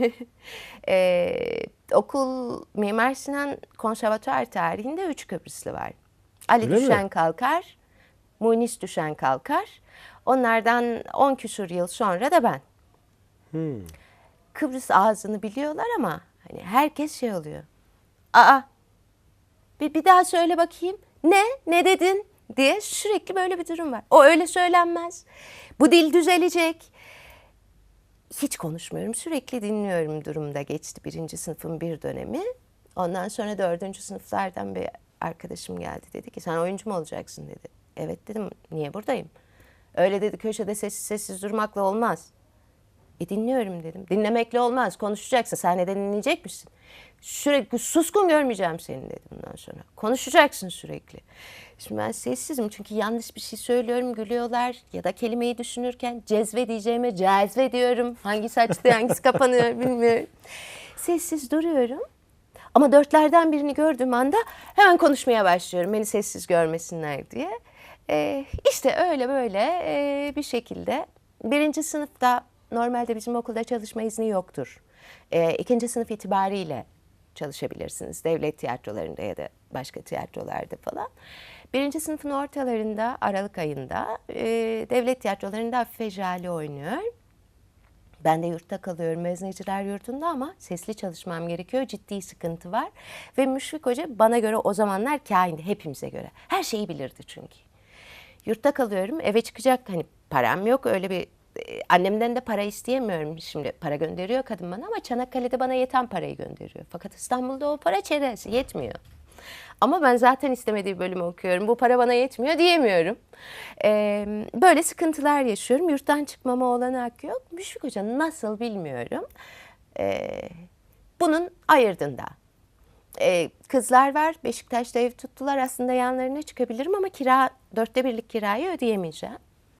Ee, okul Mimar Sinan Konservatuar tarihinde üç Kıbrıslı var. Ali Öyle mi? Düşen Kalkar, Munis Düşen Kalkar. Onlardan 10 küsur yıl sonra da ben. Hmm. Kıbrıs ağzını biliyorlar ama hani herkes şey oluyor. Aa bir, bir daha söyle bakayım. Ne? Ne dedin? diye sürekli böyle bir durum var. O öyle söylenmez. Bu dil düzelecek. Hiç konuşmuyorum. Sürekli dinliyorum durumda geçti birinci sınıfın bir dönemi. Ondan sonra dördüncü sınıflardan bir arkadaşım geldi. Dedi ki sen oyuncu mu olacaksın dedi. Evet dedim. Niye buradayım? Öyle dedi köşede sessiz sessiz durmakla olmaz. E dinliyorum dedim. Dinlemekle olmaz. Konuşacaksın. Sahneden dinleyecek misin? Sürekli suskun görmeyeceğim seni dedim bundan sonra. Konuşacaksın sürekli. Şimdi ben sessizim çünkü yanlış bir şey söylüyorum gülüyorlar ya da kelimeyi düşünürken cezve diyeceğime cezve diyorum. Hangisi açtı hangisi kapanıyor bilmiyorum. Sessiz duruyorum. Ama dörtlerden birini gördüğüm anda hemen konuşmaya başlıyorum. Beni sessiz görmesinler diye. Ee, işte öyle böyle ee, bir şekilde. Birinci sınıfta normalde bizim okulda çalışma izni yoktur. Ee, ikinci sınıf itibariyle çalışabilirsiniz. Devlet tiyatrolarında ya da başka tiyatrolarda falan. Birinci sınıfın ortalarında, Aralık ayında ee, devlet tiyatrolarında Afife Jale oynuyor. Ben de yurtta kalıyorum Mezneciler Yurdu'nda ama sesli çalışmam gerekiyor. Ciddi sıkıntı var. Ve Müşfik Hoca bana göre o zamanlar kahindi hepimize göre. Her şeyi bilirdi çünkü. Yurtta kalıyorum eve çıkacak hani param yok öyle bir e, annemden de para isteyemiyorum şimdi para gönderiyor kadın bana ama Çanakkale'de bana yeten parayı gönderiyor. Fakat İstanbul'da o para çerez yetmiyor. Ama ben zaten istemediği bölümü okuyorum. Bu para bana yetmiyor diyemiyorum. Ee, böyle sıkıntılar yaşıyorum. Yurttan çıkmama olanak yok. Müşfik Hoca nasıl bilmiyorum. Ee, bunun ayırdığında. Ee, kızlar var. Beşiktaş'ta ev tuttular. Aslında yanlarına çıkabilirim ama kira dörtte birlik kirayı ödeyemeyeceğim.